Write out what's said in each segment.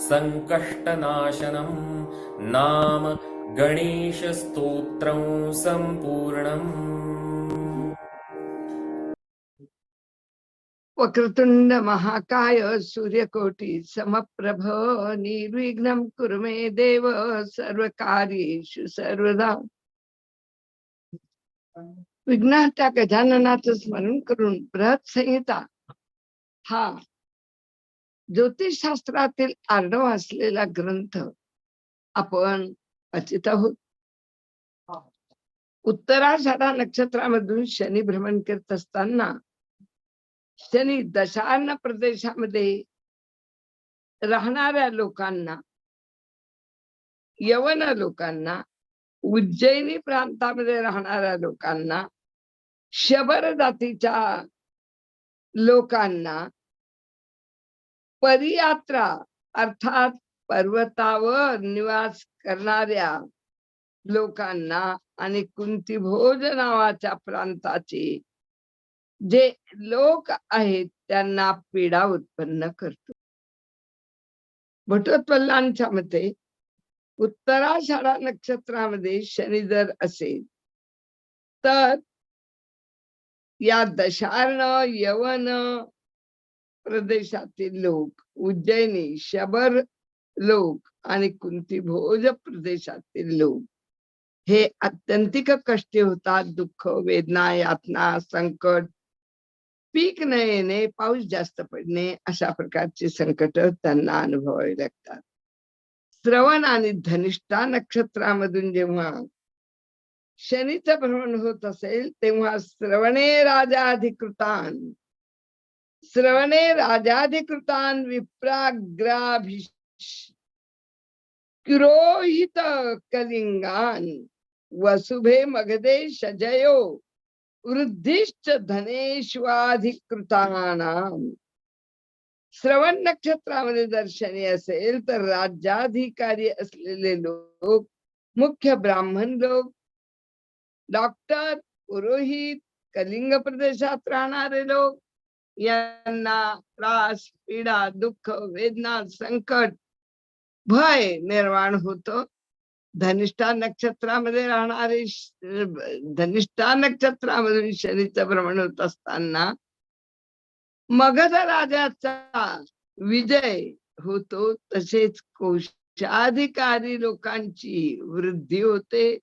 सङ्कष्टनाशनं नाम गणेशस्तोत्रं सम्पूर्णम्। वक्रतुंड महाकाय सूर्यकोटी समप्रभ निर्विघ्नं कुरु मे देव सर्वकार्येषु सर्वदा। विघ्नाच्या गजाननाचं स्मरण करून बृहत संहिता हा ज्योतिषशास्त्रातील आडव असलेला ग्रंथ आपण वाचित आहोत. उत्तराषाढा नक्षत्रामधून शनी भ्रमण करत असताना शनी दशार्ण प्रदेशामध्ये राहणाऱ्या लोकांना यवन लोकांना उज्जैनी प्रांतामध्ये राहणाऱ्या लोकांना शबर जातीच्या लोकांना परियात्रा अर्थात पर्वतावर निवास करणाऱ्या लोकांना आणि कुंती भोज नावाच्या प्रांताचे जे लोक आहेत त्यांना पीडा उत्पन्न करतो. भटोत्पल्लांच्या मते उत्तराषाढा नक्षत्रामध्ये शनी जर असेल तर या दशार्ण यवन प्रदेशातील लोक उज्जैनी शबर लोक आणि कुंती भोज प्रदेशातील लोक. हे अत्यंतिक कष्टी होतात दुःख वेदना यातना संकट. पीक न येणे पाऊस जास्त पडणे अशा प्रकारची संकट त्यांना अनुभवावी लागतात. श्रवण आणि धनिष्ठा नक्षत्रामधून जेव्हा शनीचं भ्रमण होत असेल तेव्हा श्रवणे राजा अधिकृतान. श्रवणे राजाधिकृतान विप्राग्राभिरोहित कलिंगान वसुभे मगधे शजयो। वृद्धिश्च धनेश्वाधिकृतानाम श्रवण नक्षत्रामध्ये दर्शनी असेल तर राज्याधिकारी असलेले लोक मुख्य ब्राह्मण लोक डॉक्टर पुरोहित कलिंग प्रदेशात राहणारे लोक यांना त्रास पीडा दुःख वेदना संकट भय निर्माण होतो. धनिष्ठा नक्षत्रामध्ये राहणारे धनिष्ठा नक्षत्रामधून शनीचं भ्रमण होत असताना मगध राजाचा विजय होतो. तसेच कोशाधिकारी लोकांची वृद्धी होते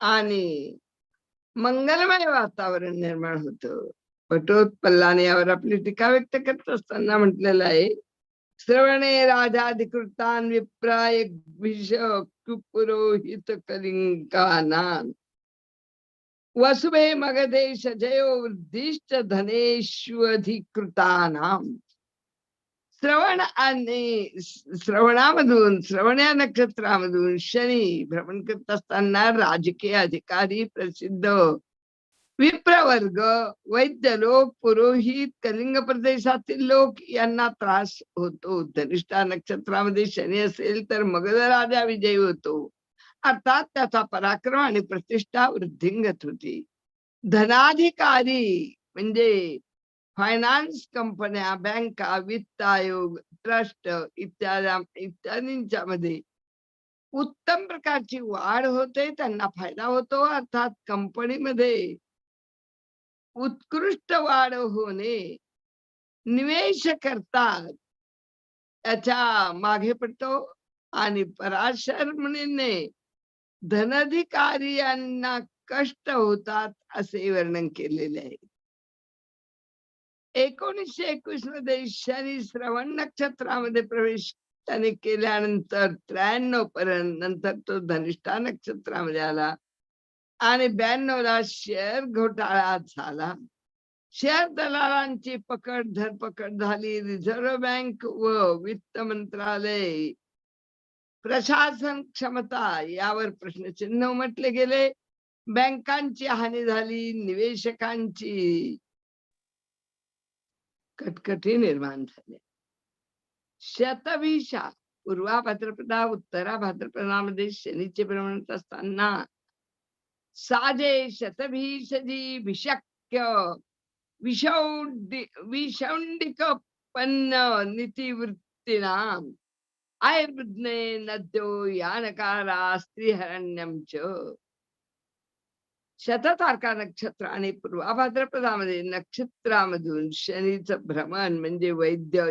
आणि मंगलमय वातावरण निर्माण होतं. पटोत्पल्लाने यावर आपली टीका व्यक्त करत असताना म्हटलेलं आहे श्रवणे राजाधिकृतान विप्राय विष कुपुरोहित कलिंकानान वसुभे मगधेश जयो वृद्धिश्च धनेष्वधिकृतानाम। श्रवण आणि श्रवणामधून श्रवण या नक्षत्रामधून शनी भ्रमण करत असताना राजकीय अधिकारी प्रसिद्ध विप्रवर्ग वैद्य लोक पुरोहित कलिंग प्रदेशातील लोक यांना त्रास होतो. धनिष्ठा नक्षत्रामध्ये शनी असेल तर मगध राजा विजयी होतो. अर्थात त्याचा पराक्रम आणि प्रतिष्ठा वृद्धिंगत होती. धनाधिकारी म्हणजे फायनान्स कंपन्या बँका वित्त आयोग ट्रस्ट इत्यादी इत्यादींच्या मध्ये उत्तम प्रकारची वाढ होते त्यांना फायदा होतो. अर्थात कंपनीमध्ये उत्कृष्ट वाढ होणे. निवेश करतात त्याच्यामागे पडतो आणि पराशर मुनीने धनधिकारी यांना कष्ट होतात असे वर्णन केलेले आहे. एकोणीसशे एकवीसमध्ये शनी श्रवण नक्षत्रामध्ये प्रवेश त्याने केल्यानंतर त्र्याण्णव पर्यंत नंतर तो धनिष्ठा नक्षत्रामध्ये आला. आणि ब्याण्णवला शेअर घोटाळा झाला. शेअर दलालांची पकड धरपकड झाली. रिझर्व्ह बँक व वित्त मंत्रालय. प्रशासन क्षमता यावर प्रश्नचिन्ह म्हटले गेले. बँकांची हानी झाली. निवेशकांची कटकटी निर्माण झाली. शतभिषा पूर्वा भाद्रपदा उत्तरा भाद्रपदामध्ये शनीचे भ्रमण असताना साजे शतभीषधी विशक्य विषौंडी विषौंडिक पन्न नीतिवृत्तीनाम। आयुर्वृद्ने नद्यो यानकारा स्त्रीहरण्यम च। शततारका नक्षत्र आणि पूर्वाभाद्रपदामध्ये नक्षत्रामधून शनीचं भ्रमण म्हणजे वैद्य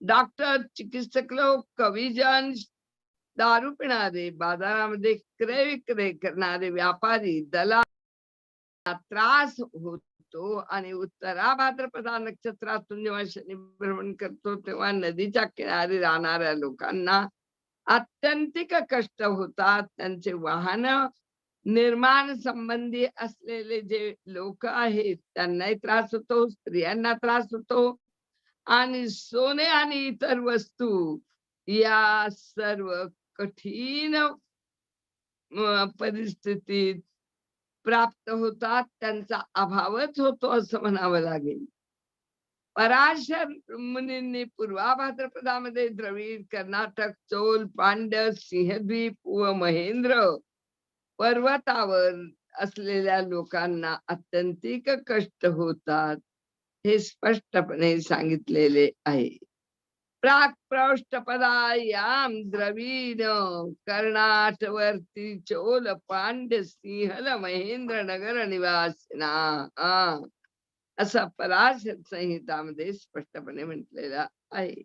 डॉक्टर चिकित्सक लोक कविजन दारू पिणारे बाजारामध्ये क्रय विक्रय करणारे व्यापारी दला त्रास होतो आणि उत्तरा भाद्रपदा नक्षत्रातून जेव्हा शनी भ्रमण करतो तेव्हा नदीच्या किनारी राहणाऱ्या लोकांना अत्यंतिक कष्ट होतात. त्यांचे वाहन निर्माण संबंधी असलेले जे लोक आहेत त्यांनाही त्रास होतो स्त्रियांना त्रास होतो आणि सोने आणि इतर वस्तू या सर्व कठीण परिस्थितीत प्राप्त होतात त्यांचा अभावच होतो असं म्हणावं लागेल. पराशर मुनींनी पूर्वा भाद्रपदामध्ये द्रविड कर्नाटक चोल पांड्य सिंहद्वीप व महेंद्र पर्वतावर असलेल्या लोकांना अत्यंतिक कष्ट होतात हे स्पष्टपणे सांगितलेले आहे. प्राक पृष्ठपदायाम द्रवीण कर्णाटवर्ती चोल पांड्य सिंहल महेंद्र नगर निवासिना असा पराशर संहितामध्ये स्पष्टपणे म्हटलेला आहे.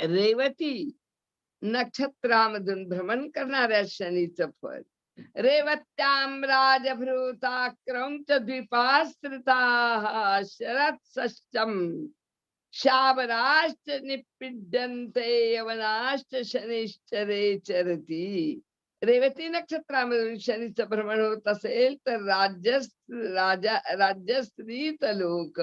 रेवती नक्षत्रामधून भ्रमण करणाऱ्या शनीचं फळ. रेवत्याम राजभृता क्रौंच द्विपास्त्रिता शरत सष्टम शाबराश्च निपिड्यन्ते यवनाश्च शनिश्चरे चरती। रेवती नक्षत्रामधून शनीचं भ्रमण होत असेल तर राज्य राजा राज्यस्त्रीत लोक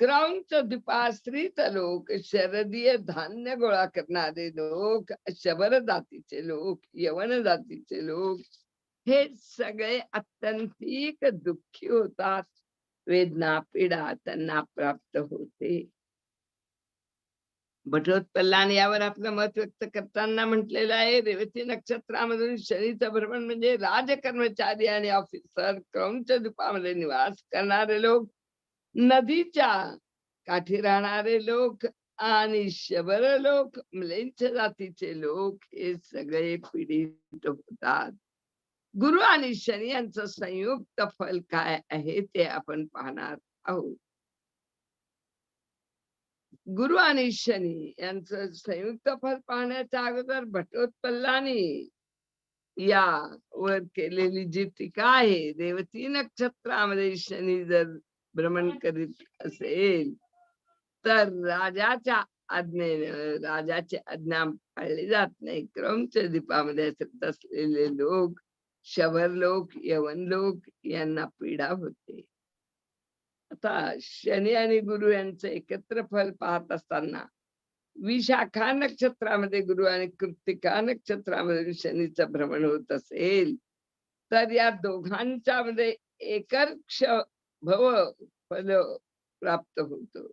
क्रौंच द्विपाश्रित लोक शरदीय धान्य गोळा करणारे लोक शबर जातीचे लोक यवन जातीचे लोक हे सगळे अत्यंतिक दुःखी होतात वेदना पीडा त्यांना प्राप्त होते. भटोत्पल्लाने यावर आपलं मत व्यक्त करताना म्हटलेलं आहे रेवती नक्षत्रामधून शनीचं भ्रमण म्हणजे राजकर्मचारी आणि ऑफिसर क्रौंच रूपामध्ये निवास करणारे लोक नदीच्या काठी राहणारे लोक आणि शबर लोक म्लेंच जातीचे लोक हे सगळे पीडित होतात. गुरु आणि शनी यांचं संयुक्त फल काय आहे ते आपण पाहणार आहोत. गुरु आणि शनी यांचं संयुक्त फल पाहण्याच्या अगोदर भटोत्पल्लानी या वर केलेली जी टीका आहे देवती नक्षत्रामध्ये शनी जर भ्रमण करीत असेल तर राजाच्या आज्ञेने राजाची आज्ञा पाळली जात नाही. क्रमच्या दीपामध्ये असलेले लोक शबर लोक यवन लोक यांना पीडा होते. आता शनी आणि गुरु यांचं एकत्र फल पाहत असताना विशाखा नक्षत्रामध्ये गुरु आणि कृतिका नक्षत्रामध्ये शनीचं भ्रमण होत असेल? तर या दोघांच्या मध्ये एकर्क्ष भव फल प्राप्त होतो.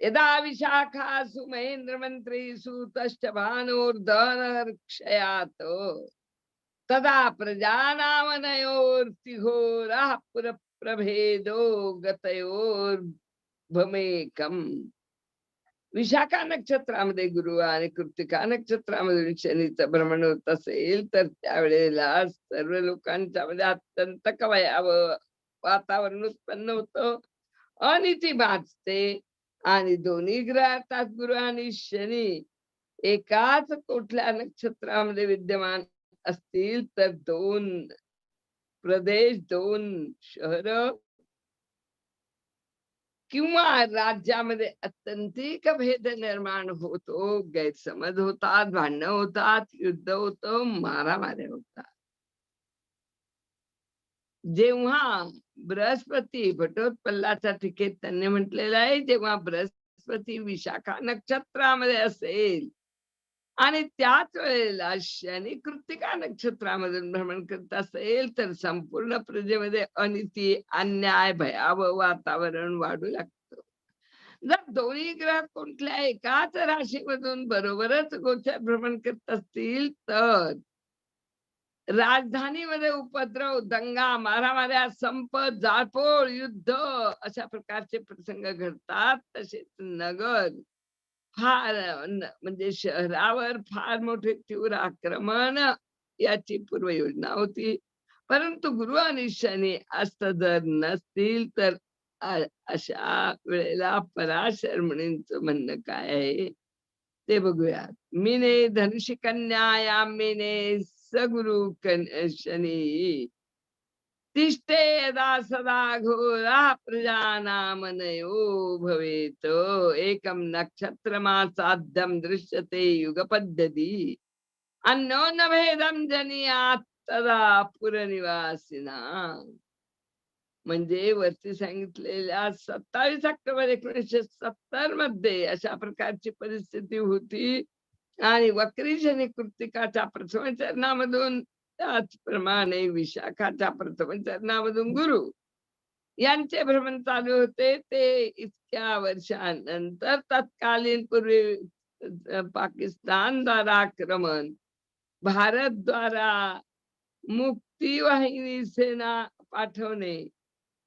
यदा विशाखा सुमहेंद्र मंत्री सुतश्च भानोर्धनर्क्षयात तदा प्रजानामनयोर्तिघोरः प्रभेदो गतयोर्भमेकम विशाखा नक्षत्रामध्ये गुरु आणि कृतिका नक्षत्रामध्ये शनीचं भ्रमण होत असेल तर त्यावेळेला सर्व लोकांच्या मध्ये अत्यंत कवयाव वातावरण उत्पन्न होतं. अनिती वाचते आणि दोन्ही ग्रह अर्थात गुरु आणि शनी एकाच कुठल्या नक्षत्रामध्ये विद्यमान असतील तर दोन प्रदेश दोन शहर किंवा राज्यामध्ये अत्यंतिक भेद निर्माण होतो गैरसमज होतात भांडणं होतात युद्ध होतं मारामाऱ्या होतात. जेव्हा बृहस्पती भटोत्पल्लाचा टीकेत त्यांनी म्हटलेलं आहे जेव्हा बृहस्पती विशाखा नक्षत्रामध्ये असेल आणि त्याच वेळेला शनी कृतिका नक्षत्रामधून भ्रमण करत असेल तर संपूर्ण प्रजेमध्ये अनिती अन्याय भयावह वातावरण वाढू लागतं. जर दोन्ही ग्रह कुठल्या एकाच राशीमधून बरोबरच गोचर भ्रमण करत असतील तर राजधानीमध्ये उपद्रव दंगा मारामाऱ्या संप जाळपोळ युद्ध अशा प्रकारचे प्रसंग घडतात तसेच नगर. फार म्हणजे शहरावर फार मोठे तीव्र आक्रमण याची पूर्वयोजना होती. परंतु गुरु आणि शनी असत जर नसतील तर अशा वेळेला पराशर म्हणींच म्हणणं काय आहे? ते बघूयात. मीने धनुषी कन्या या मीने सगुरु शनी. तिष्ठे यदा सदा घोरा प्रजानामनयो भवेत। एकम नक्षत्रमासाध्यम दृश्यते युगपद्धती। अन्योन भेदम जनियात तदा पुरनिवासिना। म्हणजे वरती सांगितलेल्या सत्तावीस ऑक्टोबर एकोणीसशे सत्तरमध्ये अशा प्रकारची परिस्थिती होती. आणि वक्री शनी कृतिकाच्या प्रथम चरणामधून त्याचप्रमाणे विशाखाच्या प्रथम चरणामधून गुरु. यांचे भ्रमण चालू होते. ते इतक्या वर्षानंतर तत्कालीन पूर्वी पाकिस्तान द्वारा आक्रमण भारत द्वारा मुक्ती वाहिनी सेना पाठवणे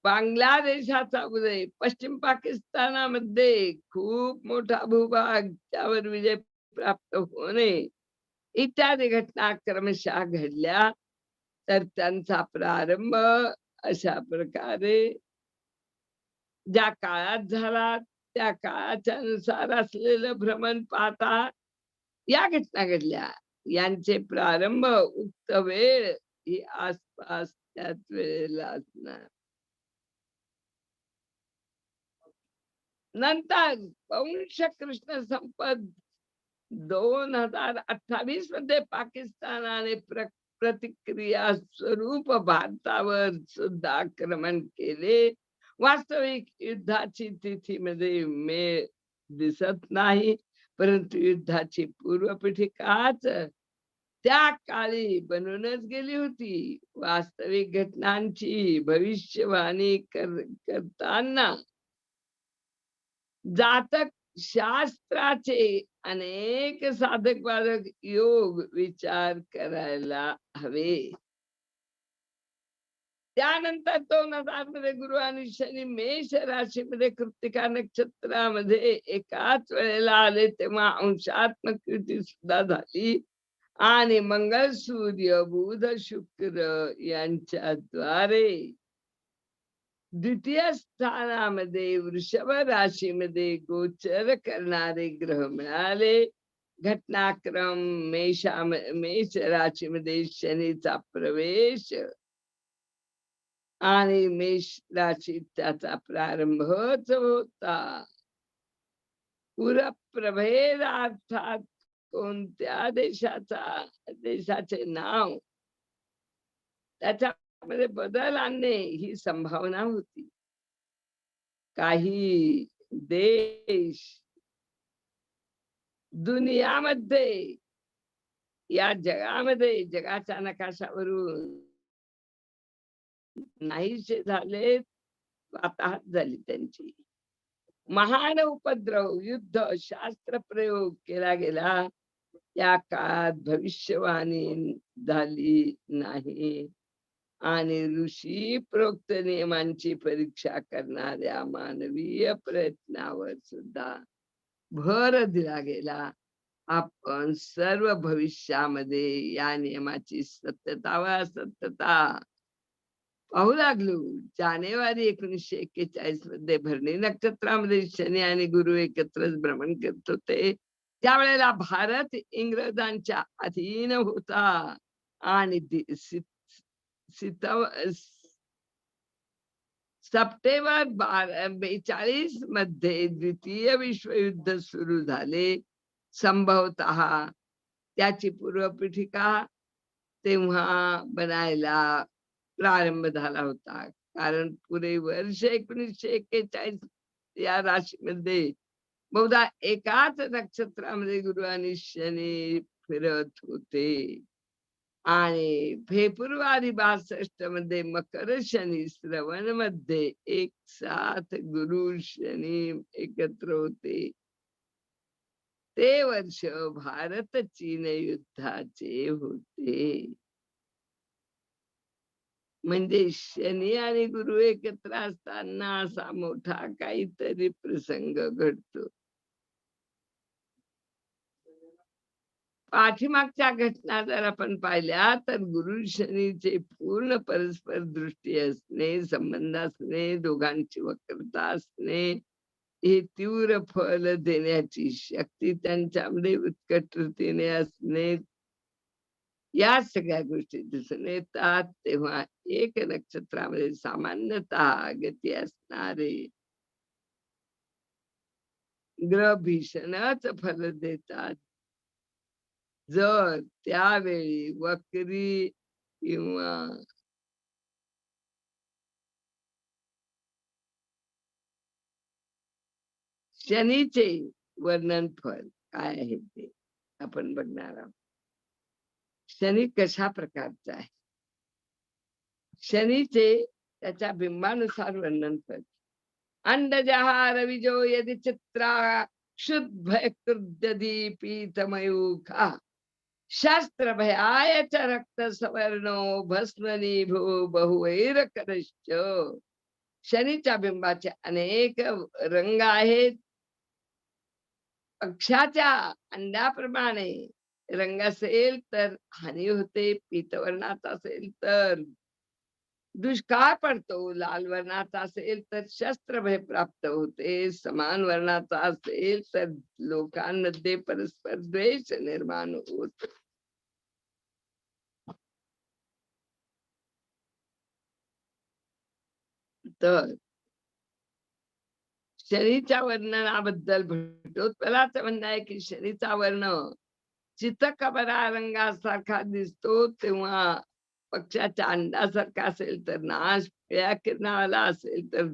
बांगलादेशाचा उदय पश्चिम पाकिस्तानामध्ये खूप मोठा भूभाग त्यावर विजय प्राप्त होणे इत्यादी घटना क्रमशः घडल्या तर त्यांचा प्रारंभ अशा प्रकारे ज्या काळात झाला त्या काळाच्या अनुसार असलेलं भ्रमण पाहता या घटना घडल्या. यांचे प्रारंभ उक्त वेळ ही आसपास त्याच वेळेला असणार. नंतर वंश कृष्ण संपत दोन हजार अठ्ठावीसमध्ये पाकिस्तानाने प्र प्रतिक्रिया स्वरूप भारतावर सुद्धा आक्रमण केले. वास्तविक युद्धाची तिथी मध्ये मे दिसत नाही परंतु युद्धाची पूर्वपीठिकाच त्या काळी बनूनच गेली होती. वास्तविक घटनांची भविष्यवाणी कर करताना जातक शास्त्राचे अनेक साधक बाधक योग विचार करायला हवे. त्यानंतर दोन हजारमध्ये गुरु आणि शनी मेष राशीमध्ये कृतिका नक्षत्रामध्ये एकाच वेळेला आले तेव्हा अंशात्मक कृती सुद्धा झाली. आणि मंगळ सूर्य बुध शुक्र यांच्याद्वारे. द्वितीय स्थानामध्ये वृषभ राशीमध्ये गोचर करणारे ग्रह मिळाले घटनाक्रम मेषा मेष राशीमध्ये शनीचा प्रवेश आणि मेष राशीत त्याचा प्रारंभच होता पुरप्रभेद अर्थात कोणत्या देशाचा देशाचे नाव त्याच्यामध्ये बदल आणणे ही संभावना होती. काही देश दुनियामध्ये या जगामध्ये जगाच्या नकाशावरून नाहीसे झाले वाताहत झाली त्यांची. महान उपद्रव युद्ध शास्त्र प्रयोग केला गेला. या काळात भविष्यवाणी झाली नाही. आणि ऋषी प्रोक्त नियमांची परीक्षा करणाऱ्या मानवीय प्रयत्नावर सुद्धा भर दिला गेला. आपण सर्व भविष्यामध्ये या नियमाची सत्यता व असत्यता पाहू लागलो. जानेवारी एकोणीशे एक्केचाळीसमध्ये भरणी नक्षत्रामध्ये शनी आणि गुरु एकत्रच भ्रमण करत होते. त्यावेळेला भारत इंग्रजांच्या अधीन होता आणि सप्टेंबर बारा बेचाळीसमध्ये द्वितीय विश्वयुद्ध सुरू झाले संभवत त्याची पूर्वपीठिका तेव्हा बनायला प्रारंभ झाला होता कारण पुरे वर्ष एकोणीसशे एक्केचाळीस या राशीमध्ये बहुधा एकाच नक्षत्रामध्ये गुरु आणि शनी फिरत होते आणि फेब्रुवारी बासष्टमध्ये मकर शनी श्रवणमध्ये एक साथ गुरु शनी एकत्र होते. ते वर्ष भारत चीन युद्धाचे होते. म्हणजे शनी आणि गुरु एकत्र असताना असा मोठा काहीतरी प्रसंग घडतो. पाठीमागच्या घटना जर आपण पाहिल्या तर गुरु शनीचे पूर्ण परस्पर दृष्टी असणे संबंध असणे दोघांची वक्रता असणे हे तीव्र फल देण्याची शक्ती त्यांच्यामध्ये उत्कटतेने असणे या सगळ्या गोष्टी दिसून येतात. तेव्हा एक नक्षत्रामध्ये सामान्यतः गती असणारे ग्रह भीषणच फल देतात. जर त्यावेळी वक्री किंवा शनीचे वर्णन फल काय आहे ते आपण बघणार आहोत. शनी कशा प्रकारचा आहे? शनीचे त्याच्या बिंबानुसार वर्णन फल अंडजहा रविजो यदि चित्रा क्षुद्ध पीतमयूखा शास्त्र भयाय च रक्त सवर्णो भस्मनी भू बहुवैर करश्च शनीच्या बिंबाचे अनेक रंग आहेत. पक्षाच्या अंड्याप्रमाणे रंग असेल तर हानी होते पीतवर्णाचा असेल तर दुष्काळ पडतो लाल वर्णाचा असेल तर शस्त्रभय प्राप्त होते समान वर्णाचा असेल तर लोकांमध्ये परस्पर द्वेष निर्माण होतो तर शरीच्या वर्णनाबद्दल भटोत्पलाचं म्हणणं आहे की शरीचा वर्ण चितकबरा रंगासारखा दिसतो. तेव्हा पक्षाच्या अंडासारखा असेल तर नाश पिळ्या किरणाला असेल तर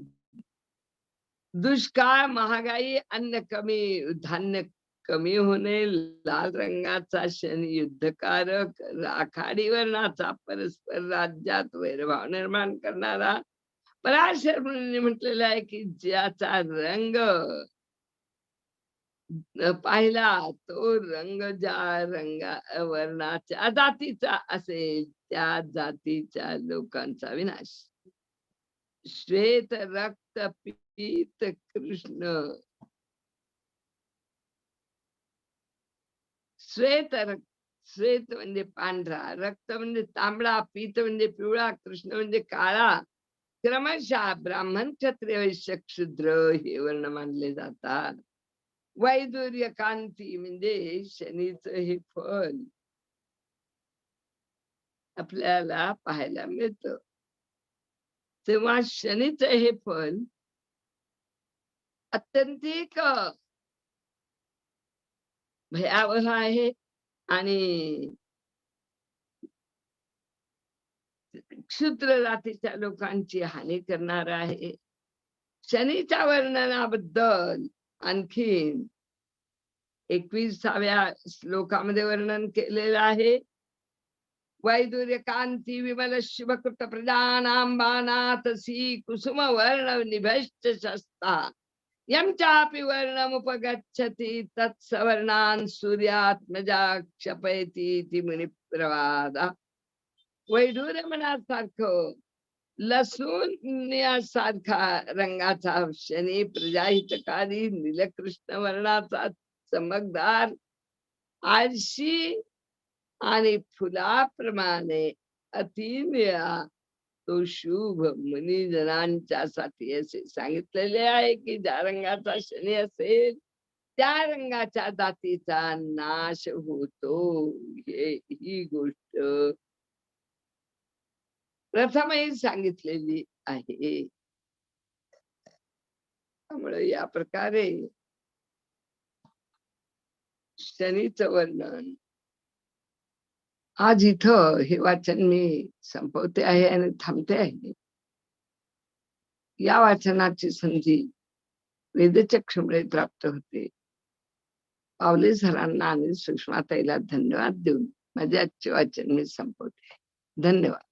दुष्काळ महागाई अन्न कमी धान्य कमी होणे लाल रंगाचा शनी युद्धकारक राखाडी वर्णाचा परस्पर राज्यात वैरभाव निर्माण करणारा पराशर मुनींनी म्हटलेलं आहे की ज्याचा रंग पाहिला तो रंग ज्या रंगा वर्णाच्या जातीचा असेल त्या जातीच्या लोकांचा विनाश. श्वेत रक्त पीत कृष्ण. श्वेत रक्त श्वेत म्हणजे पांढरा रक्त म्हणजे तांबडा पीत म्हणजे पिवळा कृष्ण म्हणजे काळा. क्रमशः ब्राह्मण क्षत्रिय वैश्य क्षुद्र हे वर्ण मानले जातात. वैदुर्य कांती म्हणजे शनीच हे फल आपल्याला पाहायला मिळत. तेव्हा शनीच हे फल अत्यंतिक भयावह आहे आणि क्षुद्र जातीच्या लोकांची हानी करणार आहे. शनीच्या वर्णनाबद्दल आणखीन एकविसाव्या श्लोकामध्ये वर्णन केलेलं आहे. वैदुर्य कांती विमल शुभकृत प्रजानांबानाथसी कुसुम वर्ण निभश्च शस्ता. यमचापि वर्णमुपगच्छति तत्सवर्णान् सूर्यात्मजा क्षपयति इति मुनिप्रवादः. वैडूर्यमनासारखं लसूण सारखा रंगाचा शनी प्रजाहितकारी नीलकृष्ण वर्णाचा चमकदार आळशी आणि फुलाप्रमाणे अतिनिळा तो शुभ मुनिजनांच्या साठी असे सांगितलेले आहे की ज्या रंगाचा शनी असेल त्या रंगाच्या जातीचा नाश होतो. हे ही गोष्ट प्रथमही सांगितलेली आहे. त्यामुळे या प्रकारे शनीचं वर्णन. आज इथं हे वाचन मी संपवते आहे आणि थांबते आहे. या वाचनाची संधी वेदचक्षुमुळे प्राप्त होते. पावले सरांना आणि सुषमाताईला धन्यवाद देऊन माझे आजचे वाचन मी संपवते. धन्यवाद.